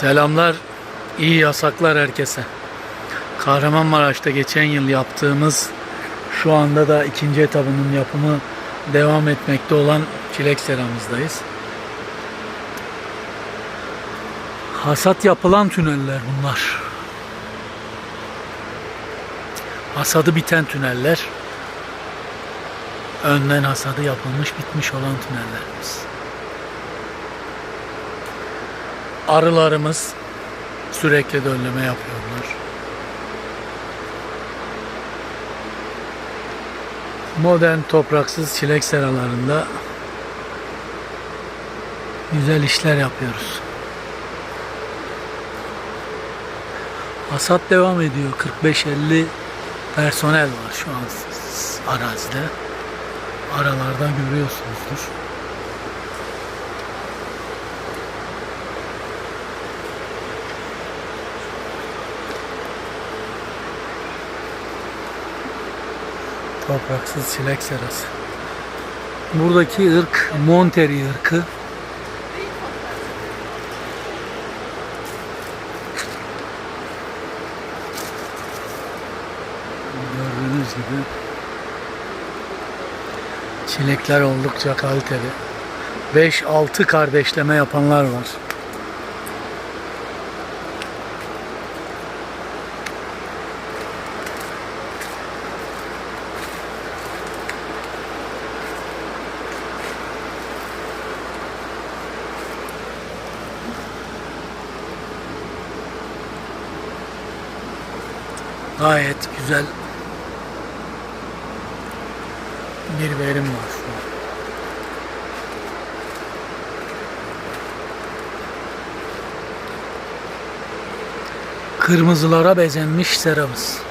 Selamlar, iyi yasaklar herkese. Kahramanmaraş'ta geçen yıl yaptığımız, şu anda da ikinci etabının yapımı devam etmekte olan çilek seramızdayız. Hasat yapılan tüneller bunlar. Hasadı biten tüneller. Önden hasadı yapılmış, bitmiş olan tünellerimiz. Arılarımız sürekli dönleme yapıyorlar. Modern topraksız çilek seralarında güzel işler yapıyoruz. Hasat devam ediyor. 45-50 personel var şu an arazide. Aralarda görüyorsunuzdur. Topraksız çilek serası. Buradaki ırk Monteri ırkı. Gördüğünüz gibi çilekler oldukça kaliteli. 5-6 kardeşleme yapanlar var. Gayet güzel bir verim var şu an. Kırmızılara bezenmiş seramız.